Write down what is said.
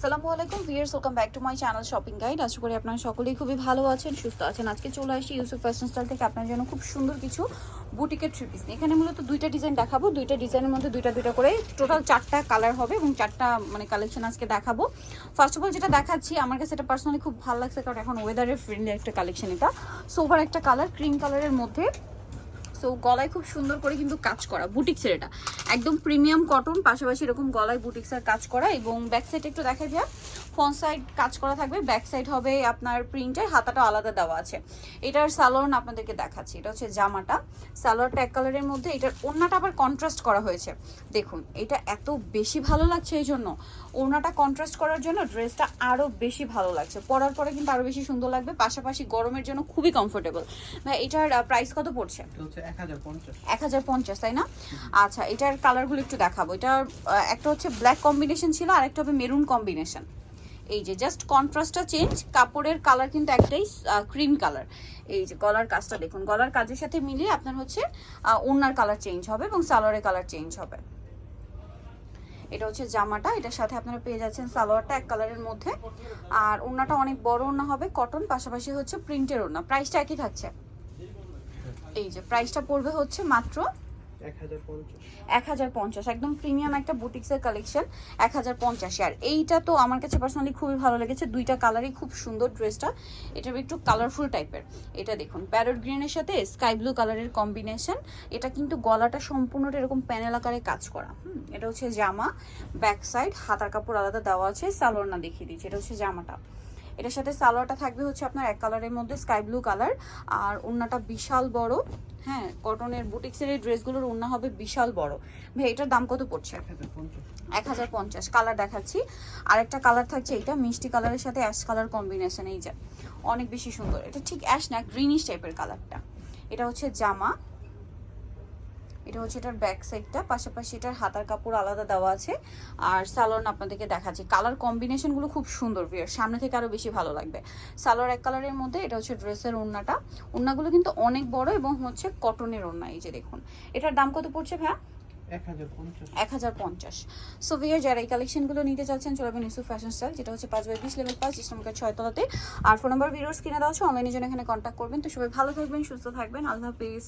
আসসালামু আলাইকুম viewers welcome back to my channel shopping guide আশা করি আপনারা সকলেই খুবই ভালো আছেন, সুস্থ আছেন। আজকে চলে আসি ইউসুফ ফ্যাশন স্টাইল থেকে আপনার জন্য খুব সুন্দর কিছু বুটিকের থ্রি পিস এখানে মূলত দুইটা ডিজাইন দেখাবো। দুইটা ডিজাইনের মধ্যে দুইটা দুইটা করে টোটাল চারটা কালার হবে এবং চারটা মানে কালেকশন আজকে দেখাবো। ফার্স্ট অফ অল যেটা দেখাচ্ছি, আমার কাছে এটা পার্সোনালি খুব ভালো লাগছে কারণ এখন ওয়েদারের ফ্রেন্ডলি একটা কালেকশন এটা। সোভার একটা কালার ক্রিম কালারের মধ্যে সো গলায় খুব সুন্দর করে কিন্তু কাজ করা বুটিক্সের এটা। একদম প্রিমিয়াম কটন পাশাপাশি এরকম গলায় বুটিক্সের কাজ করা এবং ব্যাক সাইড একটু দেখা যায় ফ্রন্ট সাইড কাজ করা থাকবে ব্যাক সাইড হবে আপনার প্রিন্টের হাতাটা আলাদা দেওয়া আছে। এটার সালোয়ার আপনাদেরকে দেখাচ্ছি, এটা হচ্ছে জামাটা। সালোয়ার ট্যাগ কালারের মধ্যে, এটার ওড়নাটা আবার কন্ট্রাস্ট করা হয়েছে। দেখুন, এটা এত বেশি ভালো লাগছে এই জন্য। ওড়নাটা কন্ট্রাস্ট করার জন্য ড্রেসটা আরও বেশি ভালো লাগছে। পরার পরে কিন্তু আরও বেশি সুন্দর লাগবে, পাশাপাশি গরমের জন্য খুবই কমফোর্টেবল ভাই এটার প্রাইস কত পড়ছে? এক হাজার পঞ্চাশ। তাই না? আচ্ছা এটার কালারগুলো একটু দেখাবো। এটার একটা হচ্ছে ব্ল্যাক কম্বিনেশন ছিল আর একটা হবে মেরুন কম্বিনেশন এই যে জাস্ট কন্ট্রাস্টটা চেঞ্জ কাপড়ের কালার কিন্তু একটাই ক্রিম কালার এই যে গলার কাজটা দেখুন গলার কাজের সাথে মিলিয়ে আপনার হচ্ছে আহ, ওড়নার কালার চেঞ্জ হবে এবং সালোয়ারের কালার চেঞ্জ হবে। এটা হচ্ছে জামাটা এটার সাথে আপনারা পেয়ে যাচ্ছেন সালোয়ারটা এক কালারের মধ্যে। আর ওড়নাটা অনেক বড় ওড়না হবে কটন পাশাপাশি হচ্ছে প্রিন্টের ওড়না। প্রাইসটা একই থাকছে। এই যে প্রাইসটা পড়বে হচ্ছে মাত্র এক হাজার পঞ্চাশ। একদম প্রিমিয়াম একটা বুটিক্সের কালেকশন এক হাজার পঞ্চাশে। আর এইটা তো আমার কাছে পার্সোনালি খুবই ভালো লেগেছে দুইটা কালারই খুব সুন্দর ড্রেসটা এটা একটু কালারফুল টাইপের এটা দেখুন প্যারট গ্রিনের সাথে স্কাই ব্লু কালারের কম্বিনেশন এটা কিন্তু গলাটা সম্পূর্ণটা এরকম প্যানেল আকারে কাজ করা হুম, এটা হচ্ছে জামা ব্যাক সাইড হাতার কাপড় আলাদা দেওয়া আছে সালোয়ার না দেখিয়ে দিচ্ছি এটা হচ্ছে জামাটা। এটার সাথে সালোয়ারটা থাকবে হচ্ছে আপনার এক কালারের মধ্যে স্কাই ব্লু কালার আর ওড়নাটা বিশাল বড়। হ্যাঁ কটনের বুটিক্সের এই ড্রেসগুলোর ওড়না হবে বিশাল বড়। ভাই এটার দাম কত পড়ছে? এক হাজার পঞ্চাশ। এক হাজার পঞ্চাশ কালার দেখাচ্ছি। আরেকটা কালার থাকছে এটা মিষ্টি কালারের সাথে অ্যাশ কালার কম্বিনেশন এই যে। অনেক বেশি সুন্দর। এটা ঠিক অ্যাশ না গ্রিনিশ টাইপের কালারটা। এটা হচ্ছে জামা। এটা হচ্ছে এটার ব্যাক সাইডটা পাশাপাশি এটার হাতার কাপড় আলাদা দেওয়া আছে। আর সালোয়ার আপনাদেরকে দেখাচ্ছি কালার কম্বিনেশনগুলো খুব সুন্দর বিয়ার সামনে থেকে আরও বেশি ভালো লাগবে। সালোয়ার এক কালারের মধ্যে এটা হচ্ছে ড্রেসের ওড়নাটা। ওড়নাগুলো কিন্তু অনেক বড় এবং হচ্ছে কটনের ওড়না এই যে দেখুন। এটার দাম কত পড়ছে ভাইয়া? এক হাজার পঞ্চাশ। এক হাজার পঞ্চাশ। সো ভিয়ার যারা এই কালেকশনগুলো নিতে চাচ্ছেন চলে যাবেন ইউসুফ ফ্যাশন স্টাইল যেটা হচ্ছে পাঁচ বাই বিশ লেভেল পাঁচ ইসলামকার ছয়তলাতে আর ফোন নাম্বার ভিডিওস কিনে দেওয়া হচ্ছে অনলাইনে জন্য এখানে কন্ট্যাক্ট করবেন। তো সবাই ভালো থাকবেন সুস্থ থাকবেন। আল্লাহ হাফিজ।